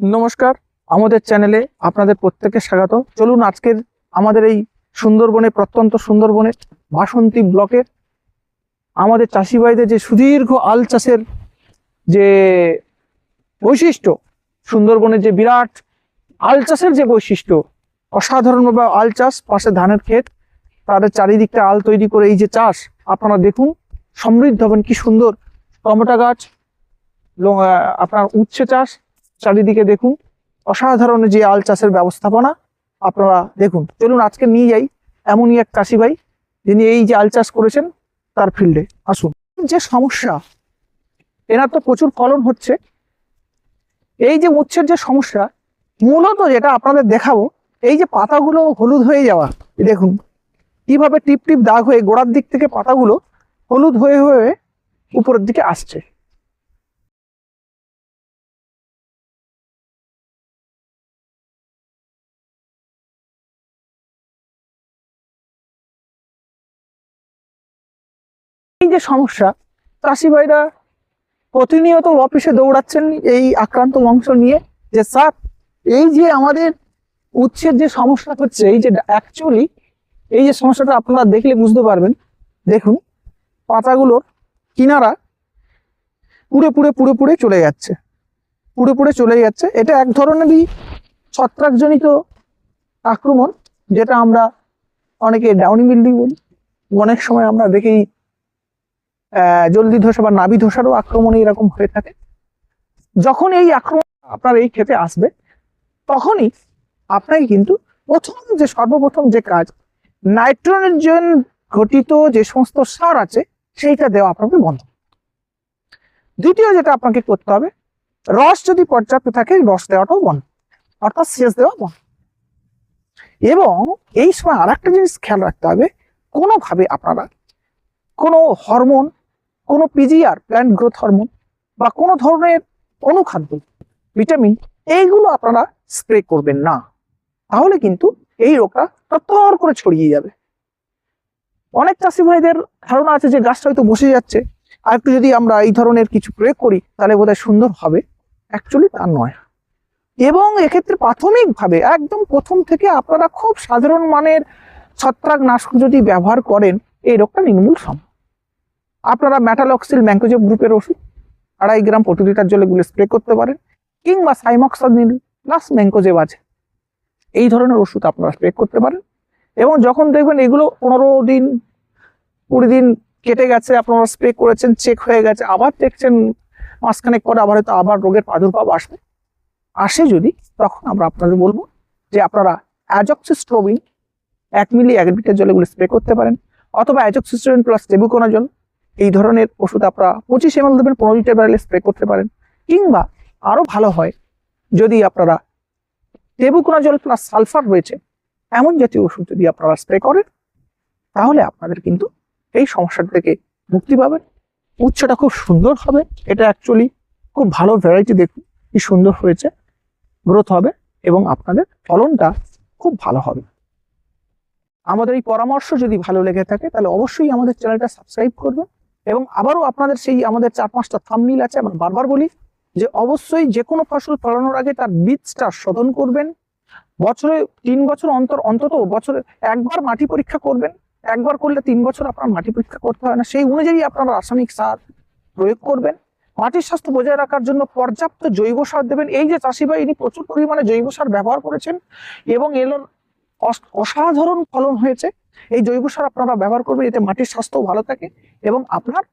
নমস্কার, আমাদের চ্যানেলে আপনাদের প্রত্যেককে স্বাগত। চলুন আজকের আমাদের এই সুন্দরবনে, প্রত্যন্ত সুন্দরবনে বাসন্তী ব্লকের আমাদের চাষি ভাইদের যে সুদীর্ঘ আল চাষের যে বৈশিষ্ট্য সুন্দরবনের যে বিরাট আল চাষের যে বৈশিষ্ট্য অসাধারণভাবে আল চাষ, পাশে ধানের ক্ষেত তাদের চারিদিকটা আল তৈরি করে এই যে চাষ, আপনারা দেখুন, সমৃদ্ধ হবেন, কি সুন্দর। টমেটো গাছ আপনার উচ্ছে চাষ চারিদিকে দেখুন, অসাধারণ যে আল চাষের ব্যবস্থাপনা, আপনারা দেখুন। চলুন আজকে নিয়ে যাই এমনই এক চাষি ভাই, যিনি এই যে আল চাষ করেছেন তার ফিল্ডে। আসুন। যে সমস্যা, এনার তো প্রচুর ফলন হচ্ছে। এই যে উচ্ছের যে সমস্যা, মূলত যেটা আপনাদের দেখাবো, এই যে পাতাগুলো হলুদ হয়ে যাওয়া দেখুন, কীভাবে টিপ টিপ দাগ হয়ে গোড়ার দিক থেকে পাতাগুলো হলুদ হয়ে হয়ে উপরের দিকে আসছে। এই যে সমস্যা চাষি ভাইরা প্রতিনিয়ত অফিসে দৌড়াচ্ছেন এই আক্রান্ত অংশ নিয়ে যে স্যার এই যে আমাদের উচ্ছের যে সমস্যা হচ্ছে এই যে অ্যাকচুয়ালি এই যে সমস্যাটা আপনারা দেখলে বুঝতে পারবেন। দেখুন পাতাগুলোর কিনারা পুড়ে পুড়ে পুড়ে পুড়ে চলে যাচ্ছে। পুড়ে পুড়ে চলে যাচ্ছে। এটা এক ধরনেরই ছত্রাকজনিত আক্রমণ যেটা আমরা অনেকে ডাউনি বিল্ডিং বলি। অনেক সময় আমরা দেখি আহ, জলদি ধসা বা নাভি ধসারও আক্রমণ এরকম হয়ে থাকে। যখন এই আক্রমণ আপনার এই ক্ষেতে আসবে, তখনই আপনাকে কিন্তু প্রথম যে সর্বপ্রথম যে কাজ, নাইট্রোজেন ঘটিত যে সমস্ত সার আছে, সেইটা দেওয়া আপনাকে বন্ধ। দ্বিতীয় যেটা আপনাকে করতে হবে, রস যদি পর্যাপ্ত থাকে, রস দেওয়াটাও বন্ধ, অর্থাৎ সেচ দেওয়া বন্ধ। এবং এই সময় আর একটা জিনিস খেয়াল রাখতে হবে, কোনোভাবে আপনারা কোনো হরমোন কোনো পিজিআর প্ল্যান্ট গ্রোথ হরমোন বা কোনো ধরনের অনুখাদ্য ভিটামিন এইগুলো আপনারা স্প্রে করবেন না। তাহলে কিন্তু এই রোগটা তত্তর করে ছড়িয়ে যাবে। অনেক চাষি ভাইদের ধারণা আছে যে গাছটা হয়তো বসে যাচ্ছে। আর একটু যদি আমরা এই ধরনের কিছু প্রয়োগ করি, তাহলে বোধহয় সুন্দর হবে। অ্যাকচুয়ালি তা নয়। এবং এক্ষেত্রে প্রাথমিকভাবে একদম প্রথম থেকে আপনারা খুব সাধারণ মানের ছত্রাকনাশক যদি ব্যবহার করেন, এই রোগটা নির্মূল সম্ভব। আপনারা ম্যাটালক্সিল ম্যাঙ্কোজেব গ্রুপের ওষুধ আড়াই গ্রাম প্রতি লিটার জলে গুলে স্প্রে করতে পারেন, কিংবা সাইমক্সাদিন প্লাস ম্যাঙ্কোজেব আছে। এই ধরনের ওষুধ আপনারা স্প্রে করতে পারেন। এবং যখন দেখবেন এগুলো পনেরো দিন, কুড়ি দিন কেটে গেছে, আপনারা স্প্রে করেছেন চেক হয়ে গেছে, আবার দেখছেন মাসখানেক পরে আবার হয়তো আবার রোগের প্রাদুর্ভাব আসবে। আসে যদি, তখন আমরা আপনাদের বলব যে আপনারা অ্যাজক্সিস্ট্রোবিন এক মিলি এক লিটার জলে গুলো স্প্রে করতে পারেন, অথবা অ্যাজক্সিস্ট্রোবিন প্লাস টেবুকোনাজল এই ধরনের ওষুধ আপনারা পঁচিশ এমএল দেবেন, পনেরো লিটার ব্যারেলে স্প্রে করতে পারেন। কিংবা আরও ভালো হয়, যদি আপনারা টেবুকোনা জল প্লাস সালফার রয়েছে, এমন জাতীয় ওষুধ যদি আপনারা স্প্রে করেন, তাহলে আপনাদের কিন্তু এই সমস্যাটা থেকে মুক্তি পাবেন। উচ্চটা খুব সুন্দর হবে। এটা অ্যাকচুয়ালি খুব ভালো ভ্যারাইটি দেখুন, কি সুন্দর হয়েছে। গ্রোথ হবে এবং আপনাদের ফলনটা খুব ভালো হবে। আমাদের এই পরামর্শ যদি ভালো লেগে থাকে, তাহলে অবশ্যই আমাদের চ্যানেলটা সাবস্ক্রাইব করবেন। এবং আবারও আপনাদের সেই আমাদের চার পাঁচটা থামনিল আছে, আমরা বারবার বলি যে অবশ্যই যে কোনো ফসল ফলানোর আগে তার বীজটা শোধন করবেন। বছরে তিন বছর অন্তর, অন্তত বছরে একবার মাটি পরীক্ষা করবেন। একবার করলে তিন বছর আপনার মাটি পরীক্ষা করতে হয় না। সেই অনুযায়ী আপনারা রাসায়নিক সার প্রয়োগ করবেন। মাটির স্বাস্থ্য বজায় রাখার জন্য পর্যাপ্ত জৈব সার দেবেন। এই যে চাষি ভাই, ইনি প্রচুর পরিমাণে জৈব সার ব্যবহার করেছেন এবং অস- অসাধারণ ফলন হয়েছে। এই জৈব সার আপনারা ব্যবহার করবেন, এতে মাটির স্বাস্থ্য ভালো থাকে এবং আপনার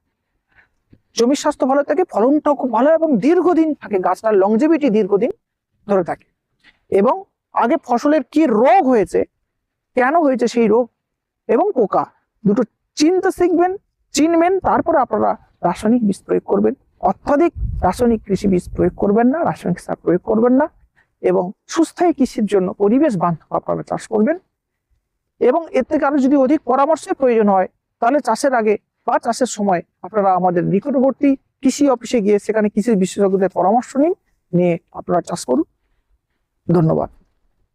জমির স্বাস্থ্য ভালো থাকে, ফলনটাও খুব ভালো এবং দীর্ঘদিন থাকে, গাছটার লংজেভিটি দীর্ঘদিন ধরে থাকে। এবং আগে ফসলের কি রোগ হয়েছে, কেন হয়েছে সেই রোগ এবং পোকা, দুটো চিনতে শিখবেন, চিনবেন, তারপরে আপনারা রাসায়নিক বীজ প্রয়োগ করবেন। অত্যাধিক রাসায়নিক কৃষি বীজ প্রয়োগ করবেন না, রাসায়নিক সার প্রয়োগ করবেন না এবং সুস্থায়ী কৃষির জন্য পরিবেশ বান্ধব আপনারা চাষ করবেন। এবং এর থেকে আরও যদি অধিক পরামর্শের প্রয়োজন হয়, তাহলে চাষের আগে বা চাষের সময় আপনারা আমাদের নিকটবর্তী কৃষি অফিসে গিয়ে সেখানে কৃষি বিশেষজ্ঞদের পরামর্শ নিন, নিয়ে আপনারা চাষ করুন। ধন্যবাদ।